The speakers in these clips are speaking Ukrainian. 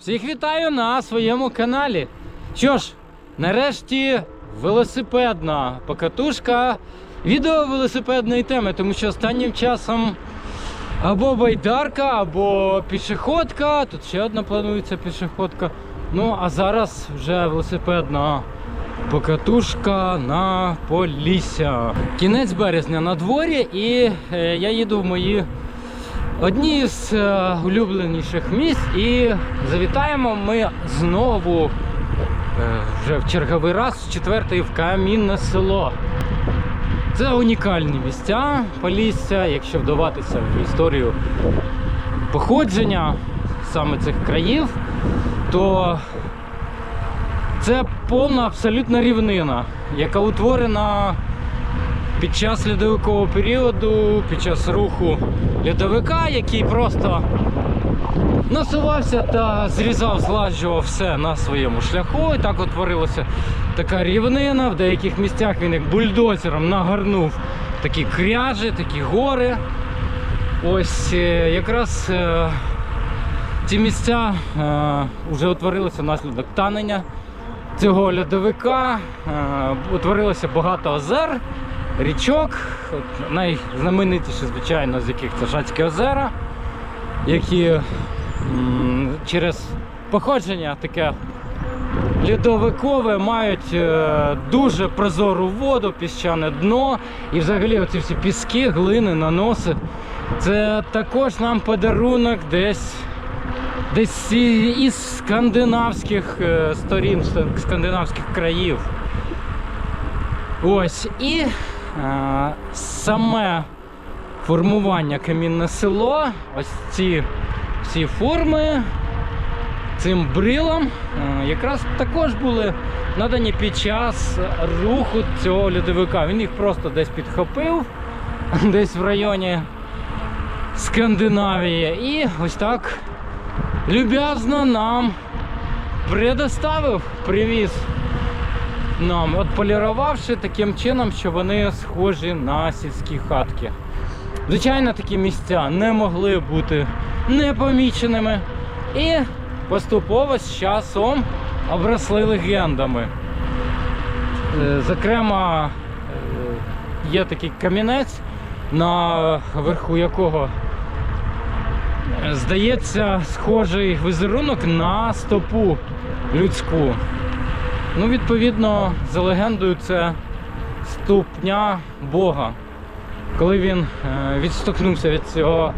Всіх вітаю на своєму каналі. Що ж, нарешті велосипедна покатушка відео велосипедної теми, тому що останнім часом або байдарка, або пішоходка. Тут ще одна планується пішоходка. Ну, а зараз вже велосипедна покатушка на Полісся. Кінець березня на дворі, і е, я їду в мої одні з е, улюбленіших місць. І завітаємо ми знову е, вже в черговий раз, четвертий в Камінне село. Це унікальні місця Полісся, якщо вдаватися в історію походження саме цих країв, то це повна абсолютна рівнина, яка утворена під час льодовикового періоду, під час руху льодовика, який просто насувався та зрізав, зладжував все на своєму шляху. І так утворилася така рівнина. В деяких місцях він як бульдозером нагорнув такі кряжі, такі гори. Ось е, якраз е, ці місця е, вже утворилися внаслідок танення цього льодовика. Утворилося багато озер, річок. От найзнаменитіші, звичайно, з яких це Шацькі озера, які через походження таке льодовикове мають е, дуже прозору воду, піщане дно. І взагалі оці всі піски, глини, наноси. Це також нам подарунок десь. Десь із скандинавських е, сторін, скандинавських країв. Ось і саме формування камінне село, ось ці всі форми цим брилам якраз також були надані під час руху цього льодовика. Він їх просто десь підхопив, десь в районі Скандинавії. І ось так люб'язно нам предоставив, привіз нам, отполірувавши таким чином, що вони схожі на сільські хатки. Звичайно, такі місця не могли бути непоміченими і поступово з часом обросли легендами. Е, Зокрема, е, є такий камінець, на верху якого е, здається схожий візерунок на стопу людську. Ну, відповідно, за легендою, це ступня Бога. Коли він е, відштовхнувся від цього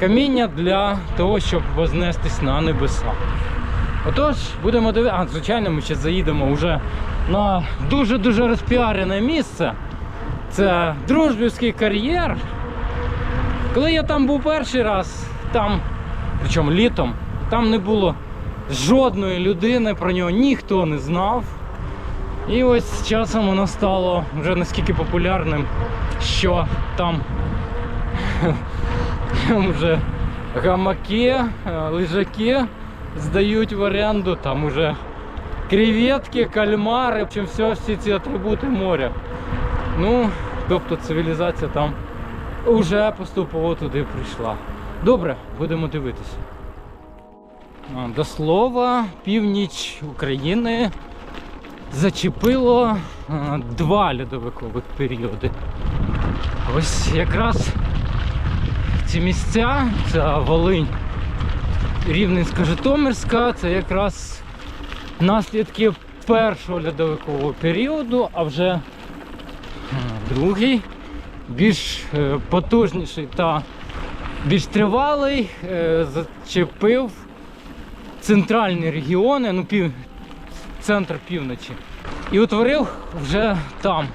каміння для того, щоб вознестись на небеса. Отож, будемо дивитися. А, звичайно, ми ще заїдемо вже на дуже-дуже розпіарене місце. Це дружбівський кар'єр. Коли я там був перший раз, там, причому літом, там не було жодної людини, про нього ніхто не знав. І ось з часом воно стало вже наскільки популярним, що там вже гамаки, е, лежаки здають в оренду, там уже креветки, кальмари, общем, все, всі ці атрибути моря. Ну, тобто цивілізація там вже поступово туди прийшла. Добре, будемо дивитися. До слова, північ України зачепило два льодовикових періоди. Ось якраз ці місця, це Волинь, Рівненська Житомирська, це якраз наслідки першого льодовикового періоду, а вже другий, більш е, потужніший та більш тривалий, е, зачепив центральні регіони, ну пів, центр півночі. І утворив вже там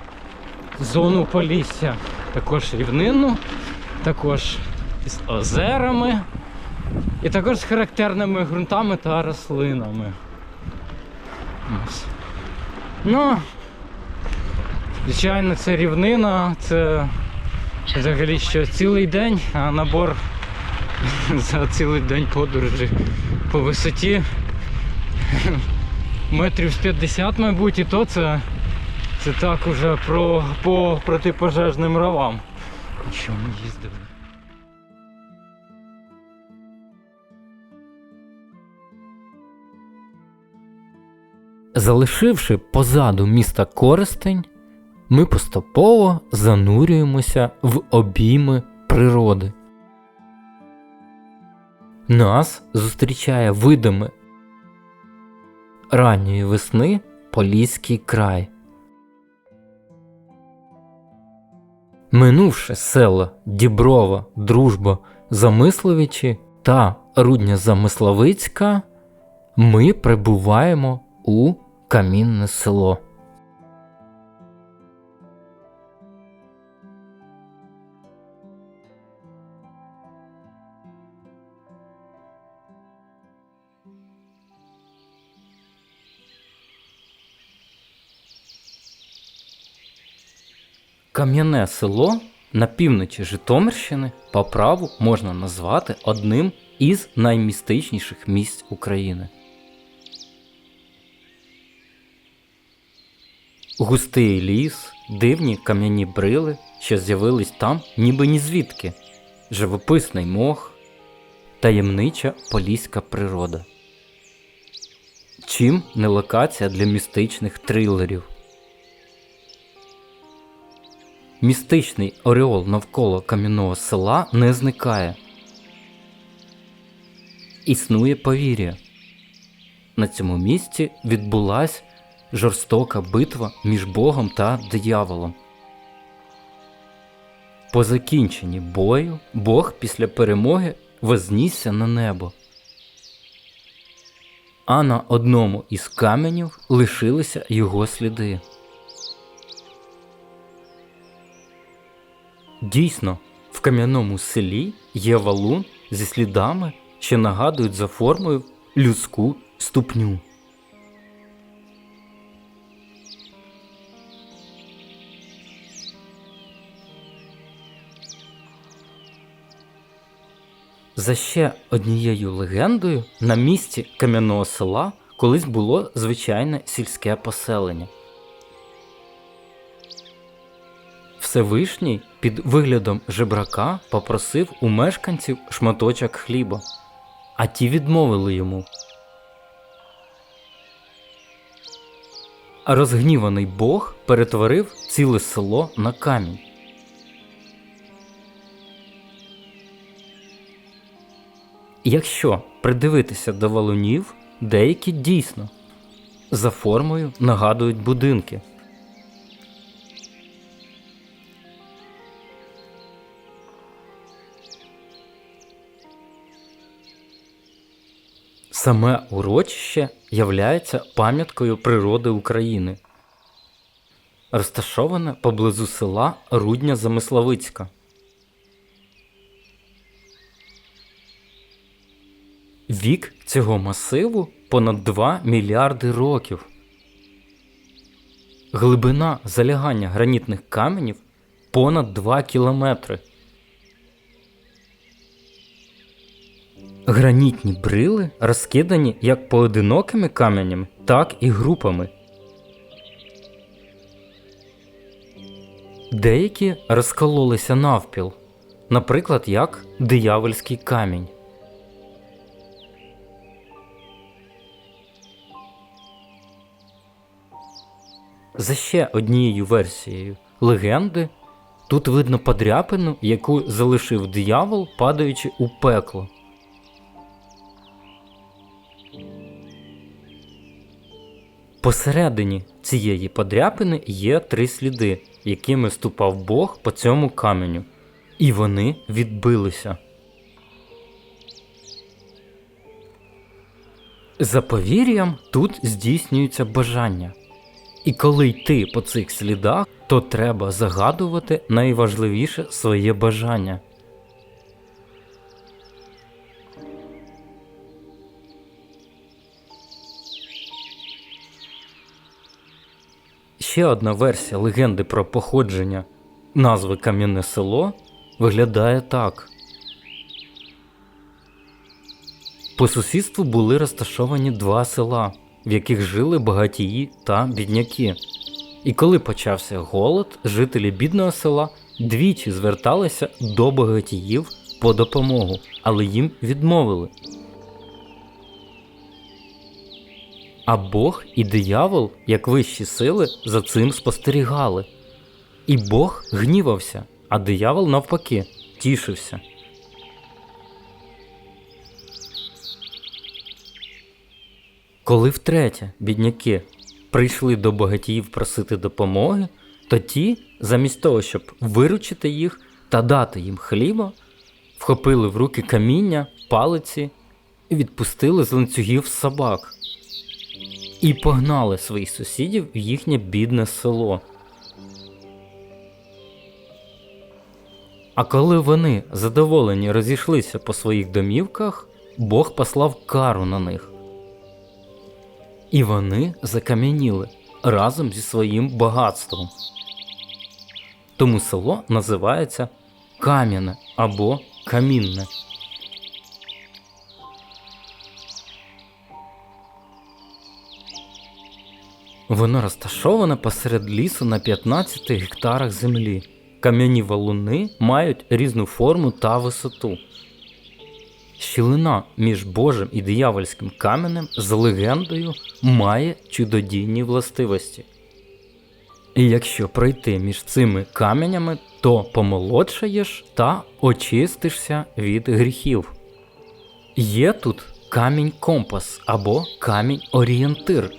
зону Полісся. Також рівнинну, також з озерами і також з характерними ґрунтами та рослинами. Ну, звичайно, це рівнина, це взагалі що цілий день, а набор за цілий день подорожі по висоті метрів з 50, мабуть, і то це, це так уже про, по протипожежним ровам. Що ми їздили. Залишивши позаду міста Коростень, ми поступово занурюємося в обійми природи. Нас зустрічає видами ранньої весни Поліський край. Минувши села Діброва, Дружба, Замисловичі та Рудня Замисловицька, ми прибуваємо у Камінне село. Кам'яне село на півночі Житомирщини по праву можна назвати одним із наймістичніших місць України. Густий ліс, дивні кам'яні брили, що з'явились там ніби ні звідки, живописний мох, таємнича поліська природа. Чим не локація для містичних трилерів. Містичний ореол навколо кам'яного села не зникає. Існує повір'я. На цьому місці відбулась жорстока битва між Богом та дияволом. По закінченні бою Бог після перемоги вознісся на небо. А на одному із каменів лишилися його сліди. Дійсно, в кам'яному селі є валун зі слідами, що нагадують за формою людську ступню. За ще однією легендою, на місці кам'яного села колись було звичайне сільське поселення. Всевишній під виглядом жебрака попросив у мешканців шматочок хліба, а ті відмовили йому. Розгніваний Бог перетворив ціле село на камінь. Якщо придивитися до валунів, деякі дійсно за формою нагадують будинки. Саме урочище являється пам'яткою природи України, розташоване поблизу села Рудня Замисловицька. Вік цього масиву понад 2 мільярди років. Глибина залягання гранітних каменів понад 2 кілометри. Гранітні брили розкидані як поодинокими каменями, так і групами. Деякі розкололися навпіл, наприклад, як диявольський камінь. За ще однією версією легенди, тут видно подряпину, яку залишив диявол, падаючи у пекло. Посередині цієї подряпини є три сліди, якими ступав Бог по цьому каменю, і вони відбилися. За повір'ям тут здійснюється бажання. І коли йти по цих слідах, то треба загадувати найважливіше своє бажання. Ще одна версія легенди про походження назви Кам'яне село виглядає так. По сусідству були розташовані два села, в яких жили багатії та бідняки. І коли почався голод, жителі бідного села двічі зверталися до багатіїв по допомогу, але їм відмовили. А Бог і диявол, як вищі сили, за цим спостерігали. І Бог гнівався, а диявол навпаки тішився. Коли втретє бідняки прийшли до багатіїв просити допомоги, то ті, замість того, щоб виручити їх та дати їм хліба, вхопили в руки каміння, палиці і відпустили з ланцюгів собак. І погнали своїх сусідів в їхнє бідне село. А коли вони задоволені розійшлися по своїх домівках, Бог послав кару на них. І вони закам'яніли разом зі своїм багатством. Тому село називається Кам'яне або Камінне. Воно розташоване посеред лісу на 15 гектарах землі. Кам'яні валуни мають різну форму та висоту. Щілина між Божим і диявольським каменем з легендою має чудодійні властивості. І якщо пройти між цими каменями, то помолодшаєш та очистишся від гріхів. Є тут камінь компас або камінь орієнтир.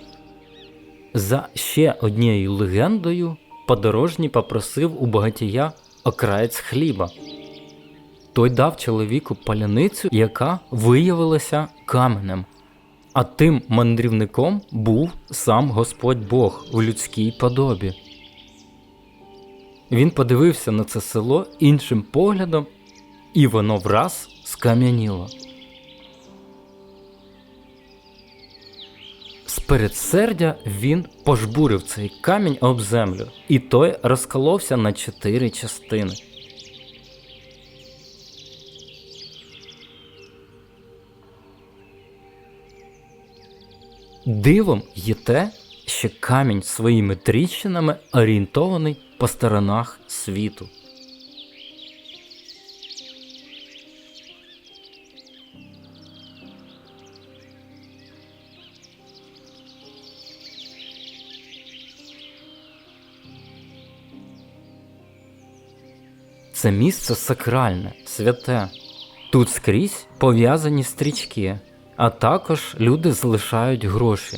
За ще однією легендою подорожній попросив у багатія окраєць хліба. Той дав чоловіку паляницю, яка виявилася каменем. А тим мандрівником був сам Господь Бог у людській подобі. Він подивився на це село іншим поглядом, і воно враз скам'яніло. З передсердя він пожбурив цей камінь об землю, і той розколовся на чотири частини. Дивом є те, що камінь своїми тріщинами орієнтований по сторонах світу. Це місце сакральне, святе. Тут скрізь пов'язані стрічки, а також люди залишають гроші.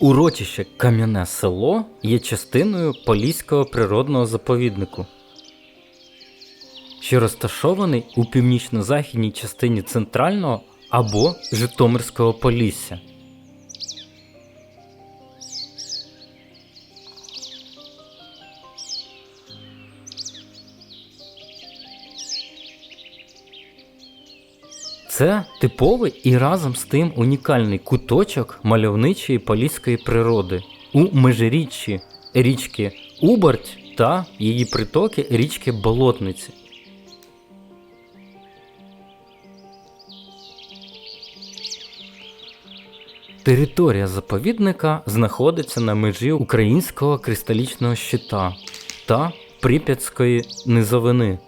Урочище Кам'яне село є частиною Поліського природного заповіднику, що розташований у північно-західній частині центрального або Житомирського Полісся. Це типовий і разом з тим унікальний куточок мальовничої поліської природи у межиріччі річки Уберть та її притоки річки Болотниці. Територія заповідника знаходиться на межі українського кристалічного щита та Прип'ятської низовини.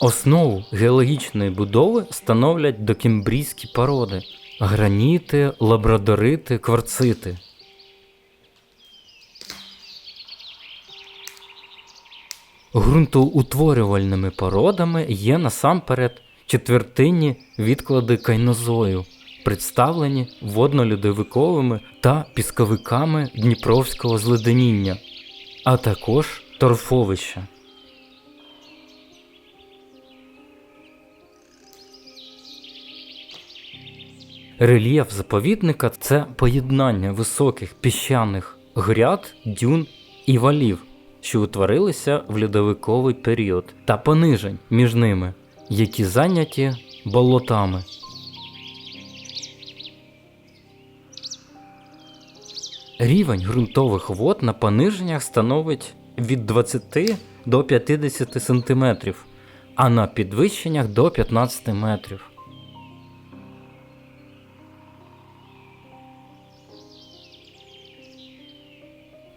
Основу геологічної будови становлять докембрійські породи граніти, лабрадорити, кварцити. Ґрунтоутворювальними породами є насамперед четвертинні відклади кайнозою, представлені водно-льодовиковими та пісковиками Дніпровського зледеніння, а також торфовища. Рельєф заповідника це поєднання високих піщаних гряд, дюн і валів, що утворилися в льодовиковий період, та понижень між ними, які зайняті болотами. Рівень ґрунтових вод на пониженнях становить від 20 до 50 см, а на підвищеннях до 15 метрів.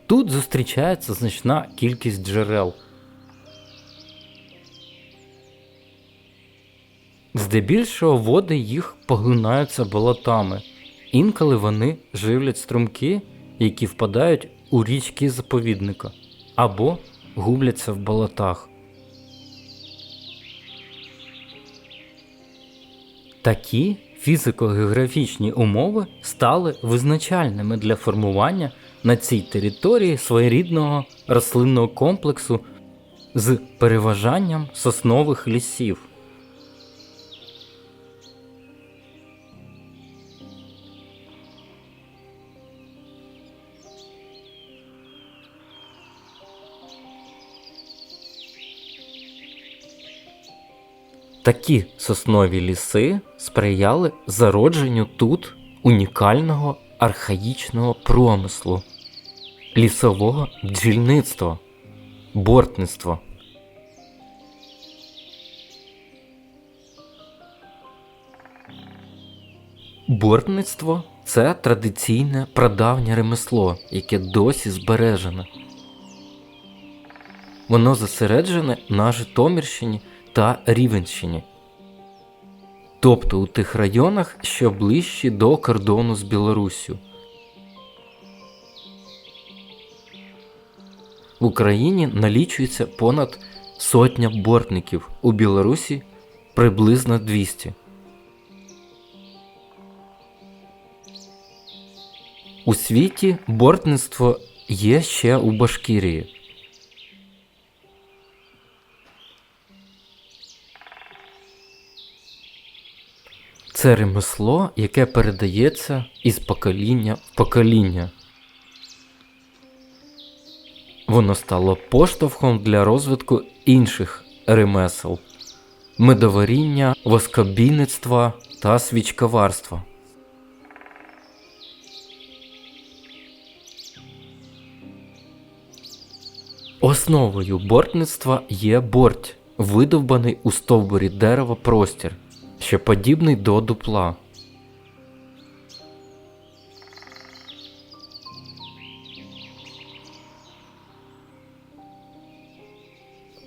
Тут зустрічається значна кількість джерел. Здебільшого води їх поглинаються болотами. Інколи вони живлять струмки, які впадають у річки заповідника або губляться в болотах. Такі фізико-географічні умови стали визначальними для формування на цій території своєрідного рослинного комплексу з переважанням соснових лісів. Такі соснові ліси сприяли зародженню тут унікального архаїчного промислу, лісового бджільництва, бортництва. Бортництво це традиційне прадавнє ремесло, яке досі збережене. Воно зосереджене на Житомирщині та Рівенщині. Тобто у тих районах, що ближчі до кордону з Білоруссю. В Україні налічується понад сотня бортників, у Білорусі приблизно 200. У світі бортництво є ще у Башкірії. Це ремесло, яке передається із покоління в покоління. Воно стало поштовхом для розвитку інших ремесел медоваріння, воскобійництва та свічковарства. Основою бортництва є борть, видовбаний у стовбурі дерева простір, що подібний до дупла.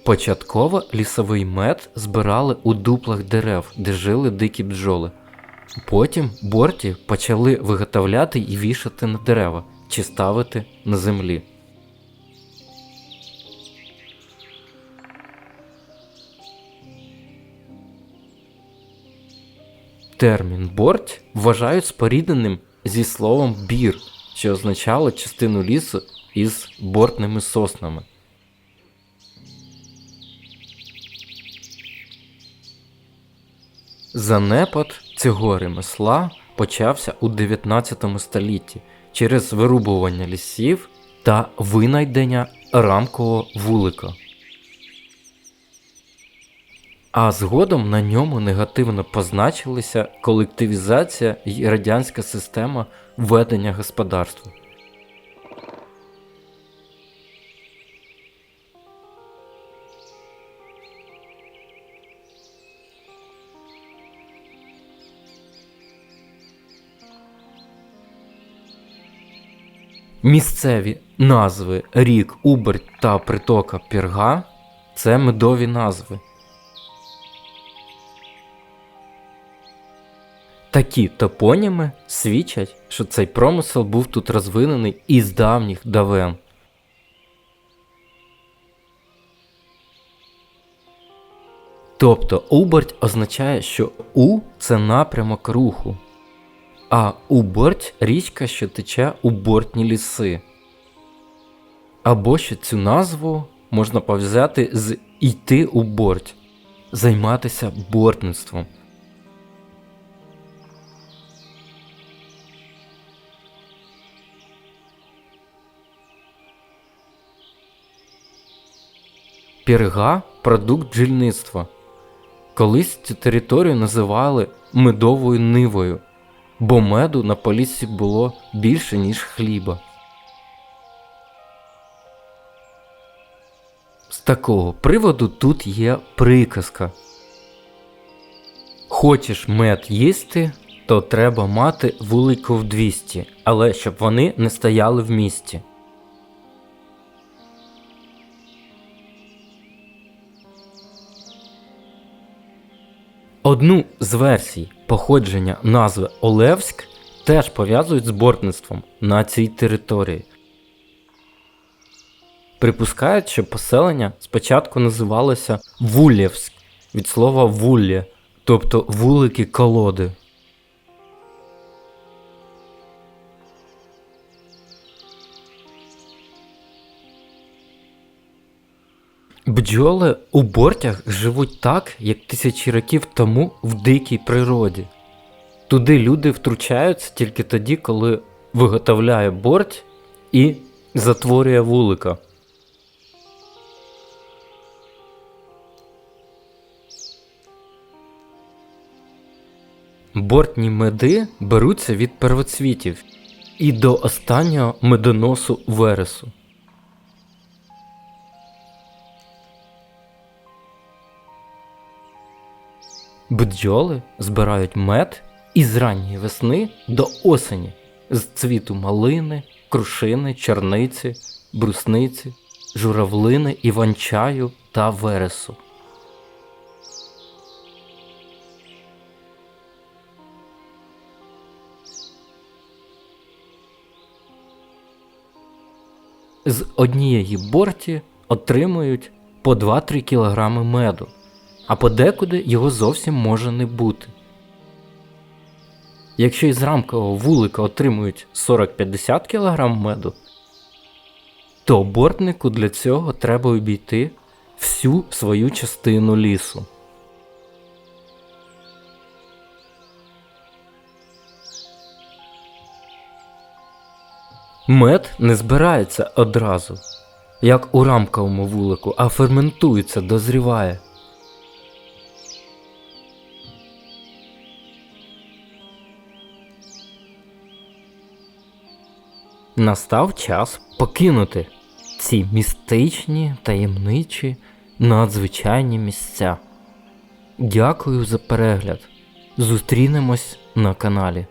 Початково лісовий мед збирали у дуплах дерев, де жили дикі бджоли. Потім борті почали виготовляти і вішати на дерева чи ставити на землі. Термін борть вважають спорідненим зі словом бір, що означало частину лісу із бортними соснами. Занепад цього ремесла почався у 19 столітті через вирубування лісів та винайдення рамкового вулика. А згодом на ньому негативно позначилися колективізація і радянська система ведення господарства. Місцеві назви рік, Уберть та притока Пірга це медові назви. Такі топоніми свідчать, що цей промисел був тут розвинений із давніх давен. Тобто уборть означає, що У це напрямок руху, а уборть річка, що тече у бортні ліси. Або ще цю назву можна пов'язати з йти у борть, займатися бортництвом. Пірга продукт бджільництва. Колись цю територію називали медовою нивою, бо меду на полісі було більше, ніж хліба. З такого приводу тут є приказка. Хочеш мед їсти, то треба мати вулику в 200, але щоб вони не стояли в місті. Одну з версій походження назви Олевськ теж пов'язують з бортництвом на цій території. Припускають, що поселення спочатку називалося Вулєвськ від слова вуллє, тобто вулики колоди. Бджоли у бортях живуть так, як тисячі років тому в дикій природі. Туди люди втручаються тільки тоді, коли виготовляє борть і затворює вулика. Бортні меди беруться від первоцвітів і до останнього медоносу вересу. Бджоли збирають мед із ранньої весни до осені з цвіту малини, крушини, чорниці, брусниці, журавлини, іванчаю та вересу. З однієї борті отримують по 2-3 кг меду, а подекуди його зовсім може не бути. Якщо із рамкового вулика отримують 40-50 кг меду, то бортнику для цього треба обійти всю свою частину лісу. Мед не збирається одразу, як у рамковому вулику, а ферментується, дозріває. Настав час покинути ці містичні, таємничі, надзвичайні місця. Дякую за перегляд. Зустрінемось на каналі.